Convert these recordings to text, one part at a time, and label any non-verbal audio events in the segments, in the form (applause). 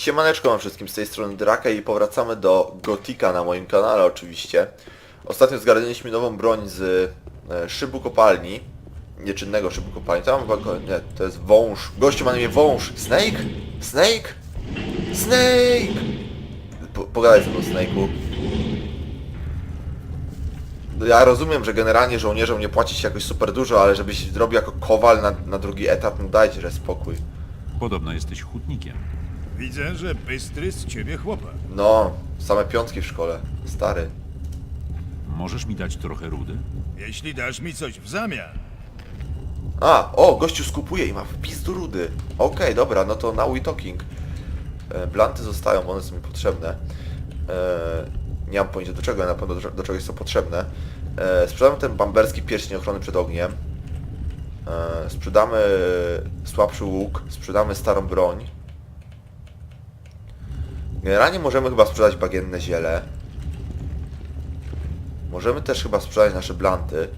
Siemaneczko wam wszystkim z tej strony Draka i powracamy do Gotika na moim kanale oczywiście. Ostatnio zgarnęliśmy nową broń z e, szybu kopalni. Nieczynnego szybu kopalni. To mam chyba. Nie, to jest wąż. Gościu ma na imię wąż. Snake? Snake? Snake! Po, pogadaj ze mną Snake'u. No Ja rozumiem, że generalnie żołnierzom nie płaci się jakoś super dużo, ale żebyś zrobił jako kowal na, na drugi etap, no dajcie że spokój. Podobno jesteś hutnikiem. Widzę, że bystry z ciebie chłopak. No, same piątki w szkole. Stary. Możesz mi dać trochę rudy? Jeśli dasz mi coś w zamian, A, o, gościu skupuje i ma wpis do rudy. Okej, dobra, no to now we talking. E, blanty zostają, one są mi potrzebne. E, nie mam pojęcia do czego, ale na pewno do, do czegoś są potrzebne. E, sprzedamy ten bamberski pierścień ochrony przed ogniem. E, sprzedamy słabszy łuk, sprzedamy starą broń. Generalnie możemy chyba sprzedać bagienne ziele. Możemy też chyba sprzedać nasze blanty.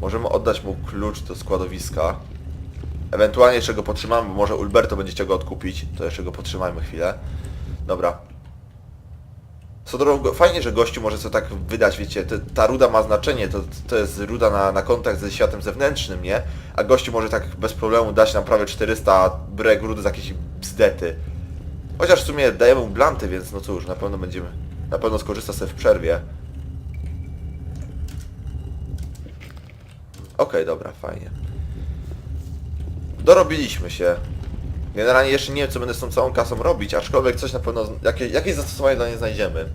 Możemy oddać mu klucz do składowiska. Ewentualnie jeszcze go potrzymamy, bo może Ulberto będzie chciał go odkupić. To jeszcze go potrzymajmy chwilę. Dobra. Co drogą, fajnie, że gościu może co tak wydać, wiecie, ta ruda ma znaczenie, to, to jest ruda na, na kontakt ze światem zewnętrznym, nie? A gościu może tak bez problemu dać nam prawie 400 brek rudy za jakieś bzdety. Chociaż w sumie dajemy mu blanty, więc no cóż, na pewno będziemy, na pewno skorzysta sobie w przerwie. Okej, dobra, fajnie. Dorobiliśmy się. Generalnie jeszcze nie wiem, co będę z tą całą kasą robić, aczkolwiek coś na pewno, jakie, jakieś zastosowanie dla niej znajdziemy.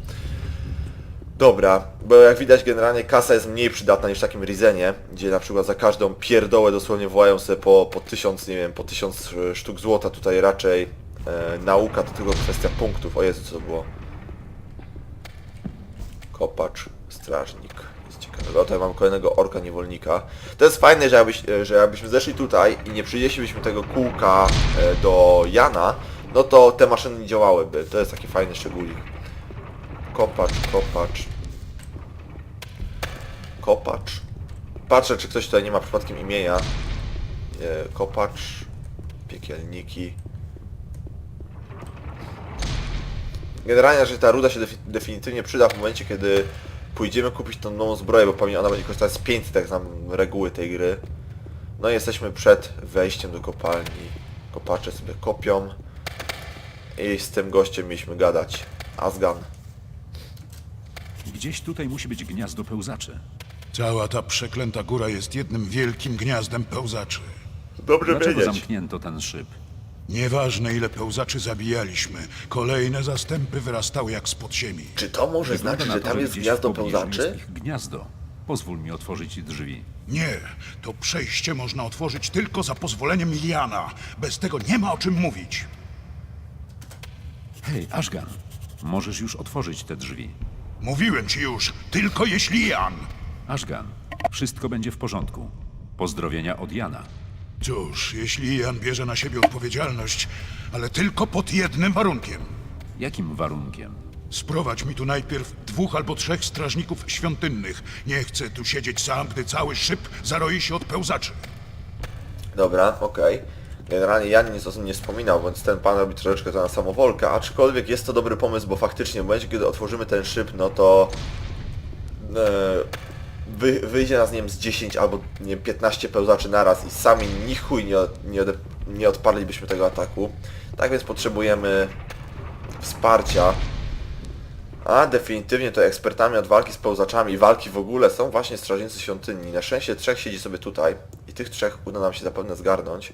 Dobra, bo jak widać generalnie kasa jest mniej przydatna niż w takim Rizenie, gdzie na przykład za każdą pierdołę dosłownie wołają sobie po, po tysiąc, nie wiem, po tysiąc e, sztuk złota, tutaj raczej e, nauka to tylko kwestia punktów. O Jezu, co to było? Kopacz, strażnik. Ciekawego. Tutaj mam kolejnego orka niewolnika. To jest fajne, że, jakbyś, e, że jakbyśmy zeszli tutaj i nie przynieślibyśmy tego kółka e, do Jana, no to te maszyny nie działałyby. To jest taki fajny szczególik. Kopacz, kopacz. Kopacz. Patrzę, czy ktoś tutaj nie ma przypadkiem imienia. E, Kopacz. Piekielniki. Generalnie, że ta ruda się defi definitywnie przyda w momencie, kiedy pójdziemy kupić tą nową zbroję, bo pewnie ona będzie kosztować z 500, jak znam reguły tej gry. No i jesteśmy przed wejściem do kopalni. Kopacze sobie kopią. I z tym gościem mieliśmy gadać. Azgan. Gdzieś tutaj musi być gniazdo pełzaczy. Cała ta przeklęta góra jest jednym wielkim gniazdem pełzaczy. Dobrze Dlaczego wiedzieć. zamknięto ten szyb? Nieważne ile pełzaczy zabijaliśmy, kolejne zastępy wyrastały jak spod ziemi. Czy to może Wygląda znaczyć, na że to, tam jest gdzieś gniazdo pobliżu pełzaczy? jest ich gniazdo. Pozwól mi otworzyć drzwi. Nie, to przejście można otworzyć tylko za pozwoleniem Miliana. Bez tego nie ma o czym mówić. Hej, Ashgan, możesz już otworzyć te drzwi. Mówiłem ci już, tylko jeśli Jan. Ashgan, wszystko będzie w porządku. Pozdrowienia od Jana. Cóż, jeśli Jan bierze na siebie odpowiedzialność, ale tylko pod jednym warunkiem. Jakim warunkiem? Sprowadź mi tu najpierw dwóch albo trzech strażników świątynnych. Nie chcę tu siedzieć sam, gdy cały szyb zaroi się od pełzaczy. Dobra, okej. Generalnie Jan nic o tym nie wspominał, więc ten pan robi troszeczkę to na samowolkę, aczkolwiek jest to dobry pomysł, bo faktycznie w momencie, kiedy otworzymy ten szyb, no to e, wy, wyjdzie nas, nie wiem, z 10 albo nie wiem, 15 pełzaczy naraz i sami ni chuj nie, nie, ode, nie odparlibyśmy tego ataku. Tak więc potrzebujemy wsparcia. A definitywnie to ekspertami od walki z pełzaczami i walki w ogóle są właśnie strażnicy świątyni. Na szczęście trzech siedzi sobie tutaj i tych trzech uda nam się zapewne zgarnąć.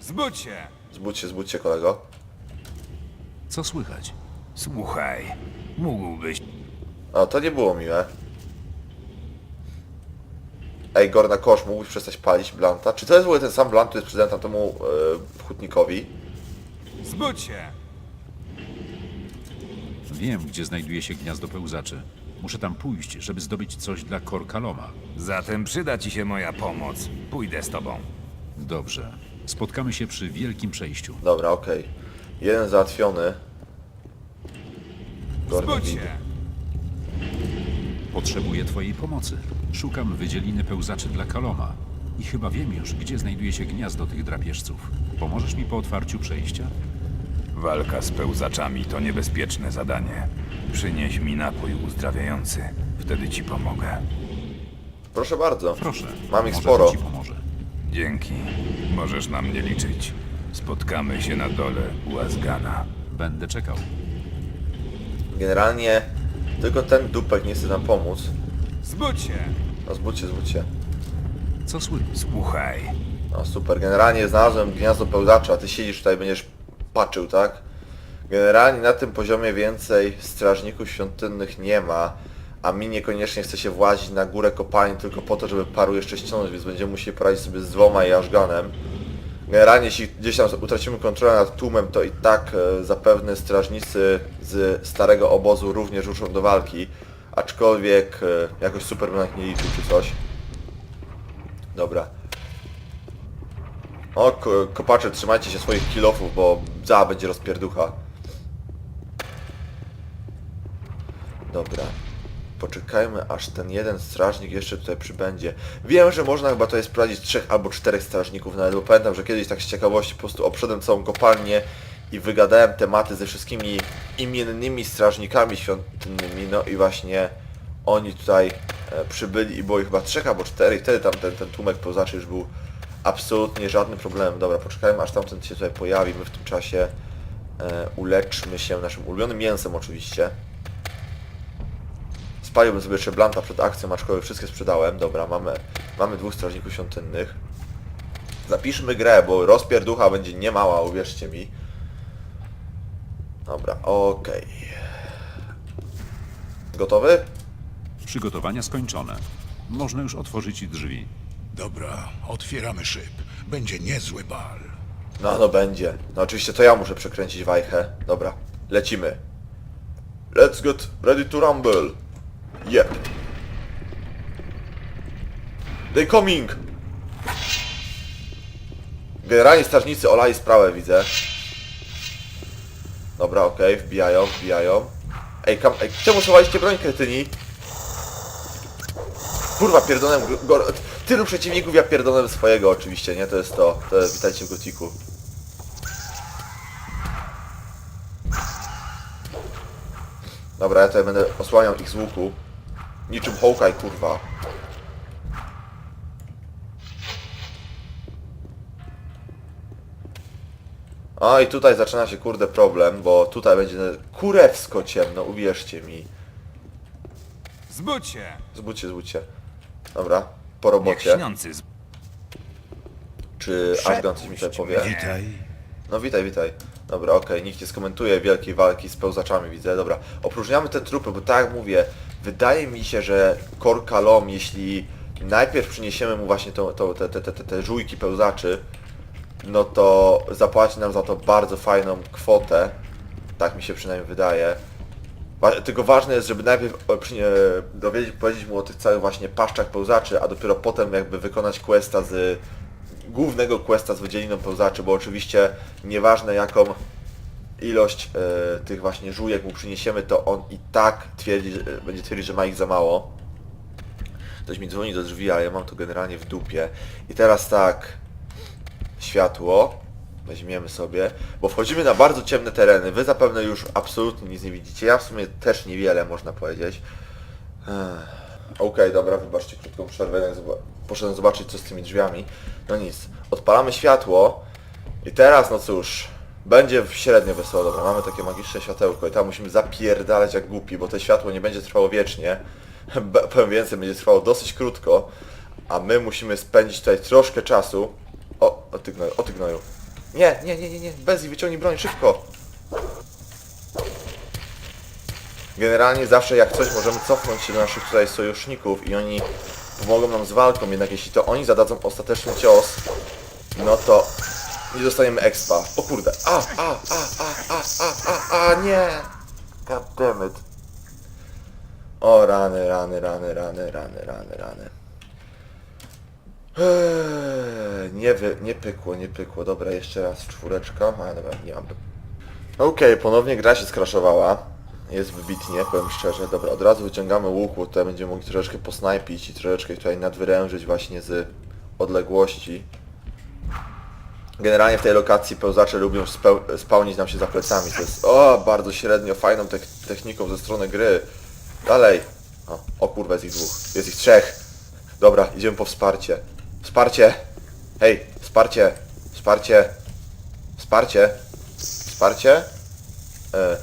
Zbudź się! Zbudź się, zbudź się kolego. Co słychać? Słuchaj, mógłbyś... O, to nie było miłe. Ej, Gorna Kosz, mógłbyś przestać palić Blanta? Czy to jest w ogóle ten sam Blant, który jest prezentem temu e, hutnikowi? Zbudź się! Wiem, gdzie znajduje się gniazdo pełzaczy. Muszę tam pójść, żeby zdobyć coś dla Korkaloma. Zatem przyda ci się moja pomoc. Pójdę z tobą. Dobrze. Spotkamy się przy wielkim przejściu. Dobra, okej. Jeden załatwiony. Gorna Zbudź się! Potrzebuję twojej pomocy. Szukam wydzieliny pełzaczy dla Kaloma. I chyba wiem już, gdzie znajduje się gniazdo tych drapieżców. Pomożesz mi po otwarciu przejścia? Walka z pełzaczami to niebezpieczne zadanie. Przynieś mi napój uzdrawiający. Wtedy ci pomogę. Proszę bardzo. Proszę. Mam ich może sporo. ci pomoże. Dzięki. Możesz na mnie liczyć. Spotkamy się na dole u Azgana. Będę czekał. Generalnie tylko ten dupek nie chce nam pomóc. Zbudź się! No zbudźcie, zbudźcie. Co słychać? Słuchaj. No super, generalnie znalazłem gniazdo pełzacza, ty siedzisz tutaj, będziesz patrzył, tak? Generalnie na tym poziomie więcej strażników świątynnych nie ma, a mi niekoniecznie chce się włazić na górę kopalni tylko po to, żeby paru jeszcze ściągnąć, więc będziemy musieli poradzić sobie z dwoma i ażganem. Generalnie jeśli gdzieś tam utracimy kontrolę nad tłumem, to i tak e, zapewne strażnicy z starego obozu również ruszą do walki, aczkolwiek e, jakoś super bym na nich nie liczył czy coś. Dobra. O, ko kopacze, trzymajcie się swoich kilofów, bo za będzie rozpierducha. Dobra. Poczekajmy, aż ten jeden strażnik jeszcze tutaj przybędzie. Wiem, że można chyba tutaj sprawdzić trzech albo czterech strażników, nawet bo pamiętam, że kiedyś tak z ciekawości po prostu obszedłem całą kopalnię i wygadałem tematy ze wszystkimi imiennymi strażnikami świątynnymi, no i właśnie oni tutaj e, przybyli i było ich chyba trzech albo czterech, wtedy tam ten, ten tłumek pełzaczy już był absolutnie żadnym problemem. Dobra, poczekajmy aż tamten się tutaj pojawi, my w tym czasie e, uleczmy się naszym ulubionym mięsem oczywiście. Spaliłbym sobie jeszcze blanta przed akcją, aczkolwiek wszystkie sprzedałem. Dobra, mamy, mamy dwóch strażników świątynnych. Zapiszmy grę, bo rozpierducha będzie niemała, uwierzcie mi. Dobra, okej. Gotowy? Przygotowania skończone. Można już otworzyć drzwi. Dobra, otwieramy szyb. Będzie niezły bal. No, no będzie. No oczywiście to ja muszę przekręcić wajchę. Dobra, lecimy. Let's get ready to rumble. Yep. They coming! Generalnie strażnicy olali sprawę, widzę. Dobra, okej, wbijają, wbijają. Ej, kam, ej, czemu schowaliście broń, kretyni? Kurwa, pierdonem go, Tylu przeciwników, ja pierdonem swojego oczywiście, nie? To jest to. To jest, witajcie w Gotiku. Dobra, ja tutaj będę osłaniał ich z łuku. Niczym Hawkeye, kurwa. A i tutaj zaczyna się kurde problem, bo tutaj będzie kurewsko ciemno, uwierzcie mi. Zbudź się! Zbudźcie, zbudźcie. Dobra, po robocie. śniący. z- Czy Ashgan coś mi tutaj powie? Witaj. No witaj, witaj. Dobra, okej, nikt nie skomentuje wielkiej walki z pełzaczami, widzę. Dobra, opróżniamy te trupy, bo tak jak mówię, wydaje mi się, że Korkalom, jeśli najpierw przyniesiemy mu właśnie to, to, te, te, te, te, żujki pełzaczy, no to zapłaci nam za to bardzo fajną kwotę. Tak mi się przynajmniej wydaje. Tylko ważne jest, żeby najpierw e, e, dowiedzieć, powiedzieć mu o tych całych właśnie paszczach pełzaczy, a dopiero potem jakby wykonać questa z głównego questa z wydzieliną pełzaczy, bo oczywiście nieważne jaką ilość e, tych właśnie żujek mu przyniesiemy, to on i tak twierdzi, że- będzie twierdzić, że ma ich za mało. Ktoś mi dzwoni do drzwi, ale ja mam to generalnie w dupie. I teraz tak, światło weźmiemy sobie, bo wchodzimy na bardzo ciemne tereny. Wy zapewne już absolutnie nic nie widzicie. Ja w sumie też niewiele można powiedzieć. Okej, dobra, wybaczcie krótką przerwę. Poszedłem zobaczyć co z tymi drzwiami. No nic. Odpalamy światło i teraz no cóż, będzie średnio wesoło. Dobra, mamy takie magiczne światełko i tam musimy zapierdalać jak głupi, bo to światło nie będzie trwało wiecznie. (laughs) Powiem więcej, będzie trwało dosyć krótko, a my musimy spędzić tutaj troszkę czasu. O, o ty gnoju, o ty gnoju. Nie, nie, nie, nie, nie, bez i wyciągnij broń, szybko. Generalnie zawsze jak coś możemy cofnąć się do naszych tutaj sojuszników i oni pomogą nam z walką, jednak jeśli to oni zadadzą ostateczny cios, no to nie dostaniemy expa. O kurde, a, a, a, a, a, a, a, a, nie! God damn it. O rany, rany, rany, rany, rany, rany, rany. Eee, Nie, wy, nie pykło, nie pykło. Dobra, jeszcze raz czwóreczka. A dobra, nie mam. Okej, ponownie gra się skraszowała. Jest wybitnie, powiem szczerze. Dobra, od razu wyciągamy łuk, tutaj będziemy mogli troszeczkę posnajpić i troszeczkę tutaj nadwyrężyć właśnie z odległości. Generalnie w tej lokacji pełzacze lubią speł- spełnić nam się za plecami. To jest o, bardzo średnio fajną tek- techniką ze strony gry. Dalej. O, o kurwa, jest ich dwóch. Jest ich trzech. Dobra, idziemy po wsparcie. Wsparcie! Hej, wsparcie! Wsparcie! Wsparcie! Wsparcie? E,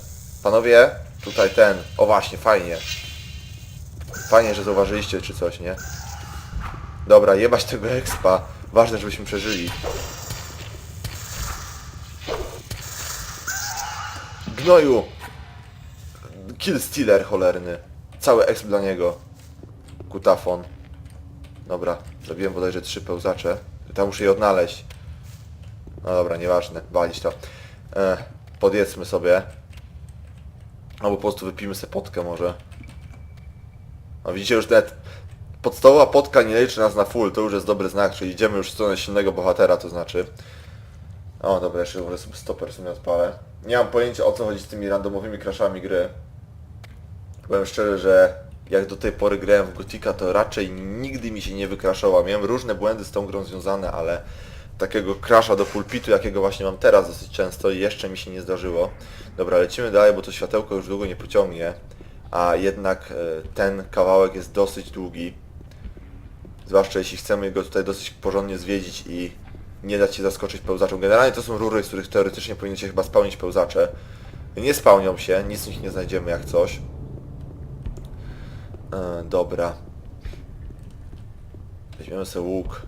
panowie, tutaj ten. O właśnie, fajnie. Fajnie, że zauważyliście czy coś, nie? Dobra, jebać tego expa. Ważne, żebyśmy przeżyli. Gnoju! Kill Stealer cholerny. Cały exp dla niego. Kutafon. Dobra, zabiłem bodajże trzy pełzacze. Tam muszę je odnaleźć. No dobra, nieważne, walić to. E, podjedzmy sobie. Albo po prostu wypijmy sobie potkę może. No widzicie już nawet podstawowa potka nie liczy nas na full, to już jest dobry znak, czyli idziemy już w stronę silnego bohatera, to znaczy. O dobra, jeszcze sobie stoper sobie odpalę. Nie mam pojęcia o co chodzi z tymi randomowymi crashami gry. Powiem szczerze, że jak do tej pory grałem w Gotika, to raczej nigdy mi się nie wykraszała. Miałem różne błędy z tą grą związane, ale takiego crasha do pulpitu, jakiego właśnie mam teraz dosyć często, jeszcze mi się nie zdarzyło. Dobra, lecimy dalej, bo to światełko już długo nie pociągnie, a jednak e, ten kawałek jest dosyć długi. Zwłaszcza jeśli chcemy go tutaj dosyć porządnie zwiedzić i nie dać się zaskoczyć pełzaczom. Generalnie to są rury, z których teoretycznie powinny się chyba spełnić pełzacze. Nie spełnią się, nic z nich nie znajdziemy jak coś. E, dobra. Weźmiemy sobie łuk.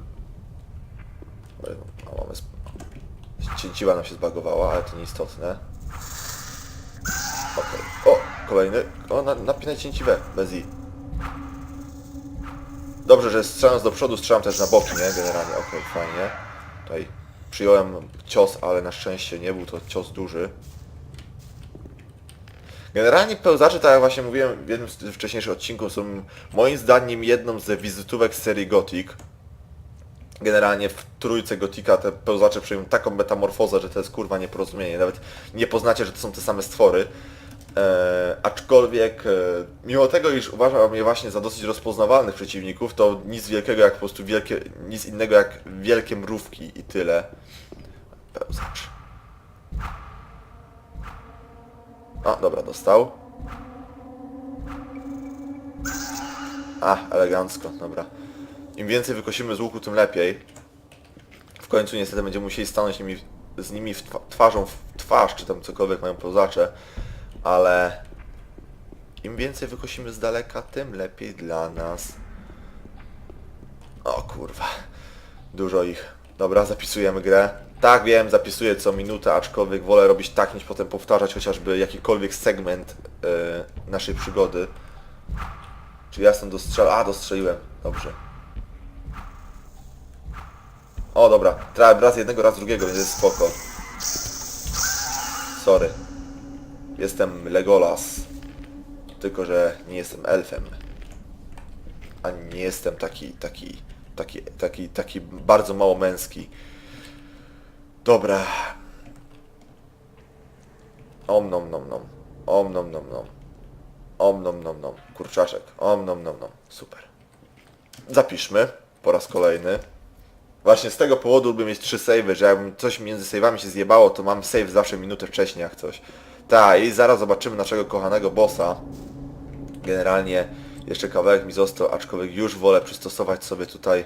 A mamy... nam się zbagowała, ale to nieistotne. Okej. O! Kolejny. O, na, napinaj cięciwę. Bez i. Dobrze, że strzelając do przodu strzelam też na boki, nie? Generalnie, okej, fajnie. Tutaj przyjąłem cios, ale na szczęście nie był to cios duży. Generalnie pełzacze, tak jak właśnie mówiłem w jednym z wcześniejszych odcinków, są moim zdaniem jedną ze wizytówek serii Gothic. Generalnie w trójce Gotika te pełzacze przyjmują taką metamorfozę, że to jest kurwa nieporozumienie. Nawet nie poznacie, że to są te same stwory. E, aczkolwiek, e, mimo tego, iż uważam je właśnie za dosyć rozpoznawalnych przeciwników, to nic wielkiego jak po prostu wielkie, nic innego jak wielkie mrówki i tyle. Pełzacz. O, dobra, dostał. A, elegancko, dobra. Im więcej wykosimy z łuku, tym lepiej. W końcu niestety będziemy musieli stanąć nimi, z nimi w twa- twarzą w twarz, czy tam cokolwiek mają pełzacze, ale im więcej wykosimy z daleka, tym lepiej dla nas. O kurwa, dużo ich. Dobra, zapisujemy grę. Tak wiem, zapisuję co minutę, aczkolwiek wolę robić tak, niż potem powtarzać chociażby jakikolwiek segment yy, naszej przygody. Czy ja jestem dostrzel... A, dostrzeliłem. Dobrze. O, dobra. Trałem raz jednego, raz drugiego, więc jest spoko. Sorry. Jestem Legolas. Tylko, że nie jestem elfem. Ani nie jestem taki, taki, taki, taki, taki bardzo mało męski. Dobra. Om nom nom nom. Om nom nom nom. Om nom nom nom. Kurczaszek. Om nom nom nom. Super. Zapiszmy po raz kolejny. Właśnie z tego powodu lubię mieć trzy savey, że jakbym coś między save'ami się zjebało, to mam save zawsze minutę wcześniej jak coś. Tak, i zaraz zobaczymy naszego kochanego bossa. Generalnie jeszcze kawałek mi został, aczkolwiek już wolę przystosować sobie tutaj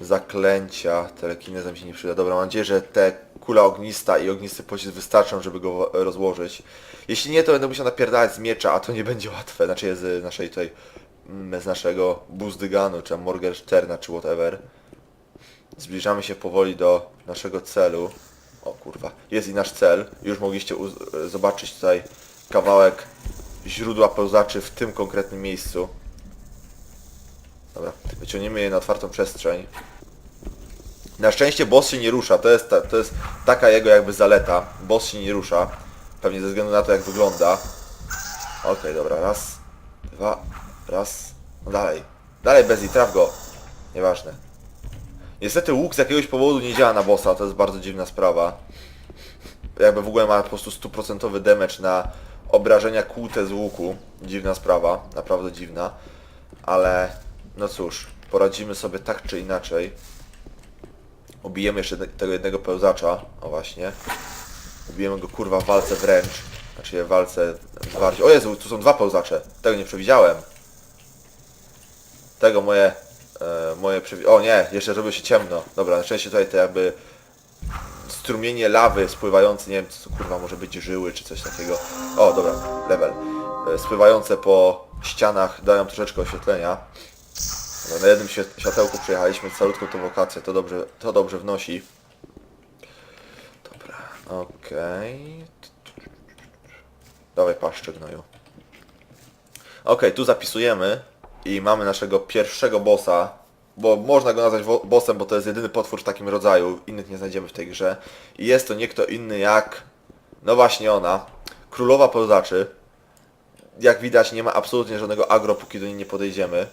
zaklęcia. Telekinezem się nie przyda. Dobra, mam nadzieję, że te kula ognista i ognisty pocisk wystarczą, żeby go rozłożyć. Jeśli nie, to będę musiał napierdalać z miecza, a to nie (laughs) będzie łatwe. Znaczy z naszej tutaj, mm, z naszego Buzdyganu, czy Morgensterna, czy whatever. Zbliżamy się powoli do naszego celu. O kurwa, jest i nasz cel. Już mogliście zobaczyć tutaj kawałek źródła pełzaczy w tym konkretnym miejscu. Dobra, wyciągniemy je na otwartą przestrzeń. Na szczęście boss się nie rusza, to jest, ta, to jest taka jego jakby zaleta. Boss się nie rusza, pewnie ze względu na to jak wygląda. Okej, dobra, raz, dwa, raz, no dalej. Dalej Bezi, traf go. Nieważne. Niestety łuk z jakiegoś powodu nie działa na bossa, to jest bardzo dziwna sprawa. Jakby w ogóle ma po prostu stuprocentowy damage na obrażenia kłute z łuku. Dziwna sprawa, naprawdę dziwna. Ale no cóż, poradzimy sobie tak czy inaczej. Ubijemy jeszcze tego jednego pełzacza. O właśnie. Ubijemy go kurwa w walce wręcz. Znaczy w walce bardziej. O Jezu, tu są dwa pełzacze. Tego nie przewidziałem. Tego moje... E, moje przewi... O nie, jeszcze robi się ciemno. Dobra, na szczęście tutaj te jakby strumienie lawy spływające, nie wiem co kurwa może być żyły czy coś takiego. O, dobra, level. E, Spływające po ścianach dają troszeczkę oświetlenia. Na jednym światełku przejechaliśmy calutką tą lokację, to dobrze, to dobrze wnosi. Dobra, okej. Dawaj paszczę gnoju. Okej, tu zapisujemy i mamy naszego pierwszego bossa, bo można go nazwać bossem, bo to jest jedyny potwór w takim rodzaju, innych nie znajdziemy w tej grze. I jest to nie kto inny jak, no właśnie ona, królowa pełzaczy. Jak widać nie ma absolutnie żadnego agro, póki do niej nie podejdziemy.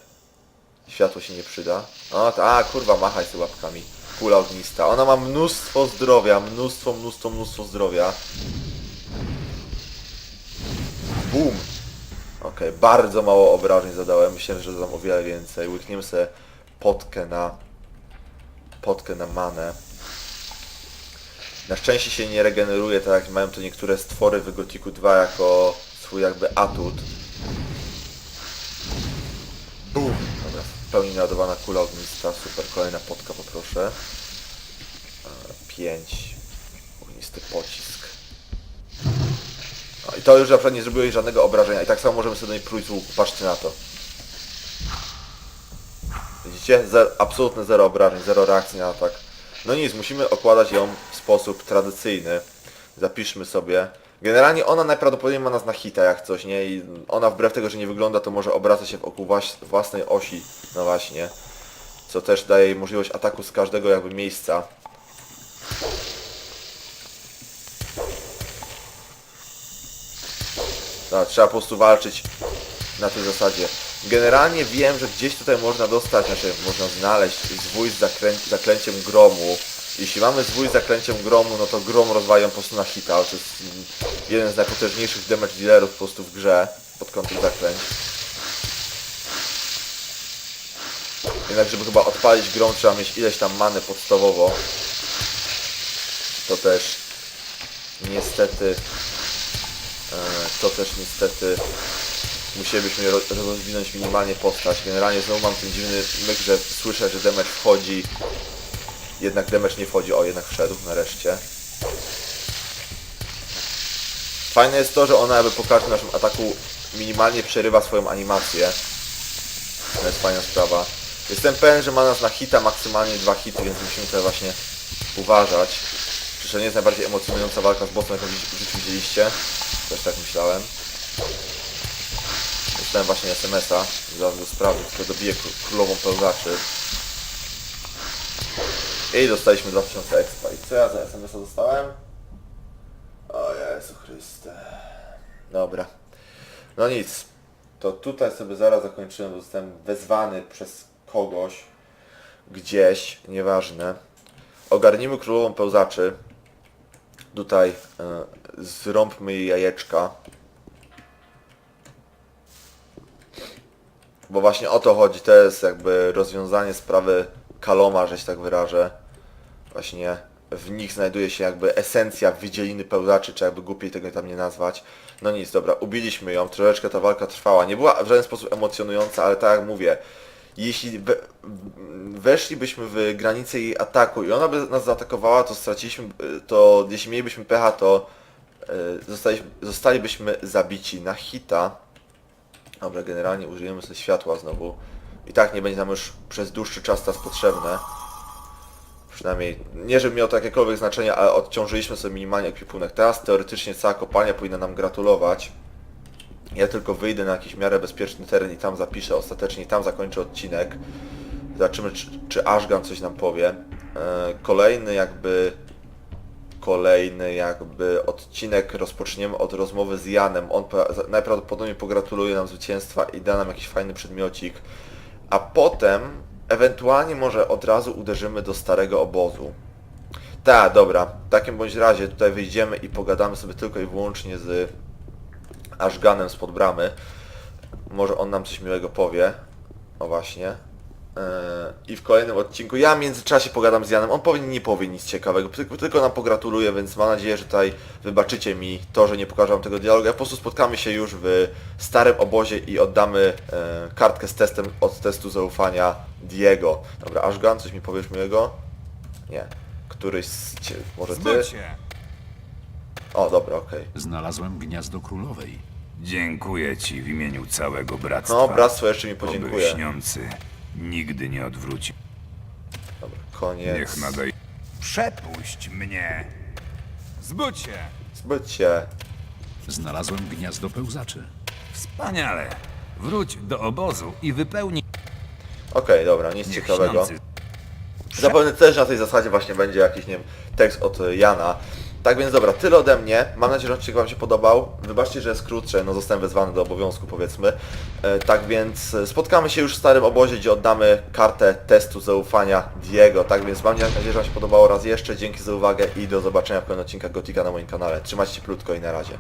Światło się nie przyda. O, ta, kurwa, machaj z łapkami. Kula ognista. Ona ma mnóstwo zdrowia, mnóstwo, mnóstwo, mnóstwo zdrowia. Boom! Okej, bardzo mało obrażeń zadałem. Myślałem, że zadam o wiele więcej. Łykniemy sobie potkę na... potkę na manę. Na szczęście się nie regeneruje, tak jak mają to niektóre stwory w Gotiku 2 jako swój jakby atut. Boom! Dobra, w pełni naładowana kula ognista. Super, kolejna potka poproszę. 5. Ognisty pocisk. I to już na przykład nie zrobiło jej żadnego obrażenia. I tak samo możemy sobie do niej z łuku. Patrzcie na to. Widzicie? Absolutne zero obrażeń, zero reakcji na atak. No nic, musimy okładać ją w sposób tradycyjny. Zapiszmy sobie. Generalnie ona najprawdopodobniej ma nas na hita jak coś, nie? I ona wbrew tego, że nie wygląda, to może obracać się wokół włas własnej osi. No właśnie. Co też daje jej możliwość ataku z każdego jakby miejsca. No, trzeba po prostu walczyć na tej zasadzie. Generalnie wiem, że gdzieś tutaj można dostać, znaczy można znaleźć zwój z zakrę zaklęciem gromu. Jeśli mamy zwój z zaklęciem gromu, no to grom rozwają po prostu na hita, to jest jeden z najpotężniejszych damage dealerów po prostu w grze pod kątem zaklęć. Jednak żeby chyba odpalić grom trzeba mieć ileś tam many podstawowo. To też niestety to też niestety musielibyśmy ro- rozwinąć minimalnie postać. Generalnie znowu mam ten dziwny myk, że słyszę, że damage wchodzi. Jednak damage nie wchodzi. O, jednak wszedł nareszcie. Fajne jest to, że ona jakby po każdym naszym ataku minimalnie przerywa swoją animację. To jest fajna sprawa. Jestem pewien, że ma nas na hita maksymalnie dwa hity, więc musimy tutaj właśnie uważać. Przecież to nie jest najbardziej emocjonująca walka z bossem, jaką w życiu widzieliście. Też tak myślałem. Dostałem właśnie SMS-a, zaraz go sprawdzę, tylko dobiję kró- królową pełzaczy. I dostaliśmy 2000 expa. I co ja za SMS-a dostałem? O Jezu Chryste. Dobra. No nic. To tutaj sobie zaraz zakończyłem, bo zostałem wezwany przez kogoś gdzieś, nieważne. Ogarnijmy królową pełzaczy. Tutaj e, zrąbmy jej jajeczka. Bo właśnie o to chodzi, to jest jakby rozwiązanie sprawy Kaloma, że się tak wyrażę. Właśnie w nich znajduje się jakby esencja wydzieliny pełzaczy, czy jakby głupiej tego tam nie nazwać. No nic, dobra, ubiliśmy ją, troszeczkę ta walka trwała. Nie była w żaden sposób emocjonująca, ale tak jak mówię, jeśli we, weszlibyśmy w granicę jej ataku i ona by nas zaatakowała, to straciliśmy, to jeśli mielibyśmy pecha, to zostaliśmy, zostalibyśmy zabici na hita. Dobra, generalnie użyjemy sobie światła znowu. I tak nie będzie nam już przez dłuższy czas teraz potrzebne. Przynajmniej, nie żeby miało to jakiekolwiek znaczenie, ale odciążyliśmy sobie minimalnie ekwipunek. Teraz teoretycznie cała kopalnia powinna nam gratulować. Ja tylko wyjdę na jakiś miarę bezpieczny teren i tam zapiszę ostatecznie, i tam zakończę odcinek. Zobaczymy, czy, czy Ashgan coś nam powie. E, Kolejny jakby... Kolejny jakby odcinek rozpoczniemy od rozmowy z Janem. On po- najprawdopodobniej pogratuluje nam zwycięstwa i da nam jakiś fajny przedmiocik. A potem ewentualnie może od razu uderzymy do starego obozu. Tak, dobra. W takim bądź razie tutaj wyjdziemy i pogadamy sobie tylko i wyłącznie z Ashganem spod bramy. Może on nam coś miłego powie. O właśnie. I w kolejnym odcinku. Ja w międzyczasie pogadam z Janem, on pewnie nie powie nic ciekawego, tylko, tylko nam pogratuluje, więc mam nadzieję, że tutaj wybaczycie mi to, że nie pokażę wam tego dialogu. Ja po prostu spotkamy się już w starym obozie i oddamy e, kartkę z testem od testu zaufania Diego. Dobra, Ashgan, coś mi powiesz miłego? Nie. Któryś z cie... może ty? O, dobra, okej. Znalazłem gniazdo królowej. Dziękuję ci w imieniu całego bractwa. No, bractwo jeszcze mi Oby podziękuję. Nigdy nie odwróci. Dobra, koniec. Niech nadaj... Przepuść mnie! Zbudź się! Zbyt się. Znalazłem gniazdo pełzaczy. Wspaniale! Wróć do obozu i wypełnij... Okej, dobra, nic Niech ciekawego. śniący Zapewne też na tej zasadzie właśnie będzie jakiś, nie wiem, tekst od Jana. Tak więc dobra, tyle ode mnie. Mam nadzieję, że odcinek Wam się podobał. Wybaczcie, że jest krótszy, no zostałem wezwany do obowiązku powiedzmy. E, tak więc e, spotkamy się już w starym obozie, gdzie oddamy kartę testu zaufania Diego. Tak więc mam nadzieję, że Wam się podobało raz jeszcze. Dzięki za uwagę i do zobaczenia w kolejnym odcinkach Gotika na moim kanale. Trzymajcie się plutko i na razie.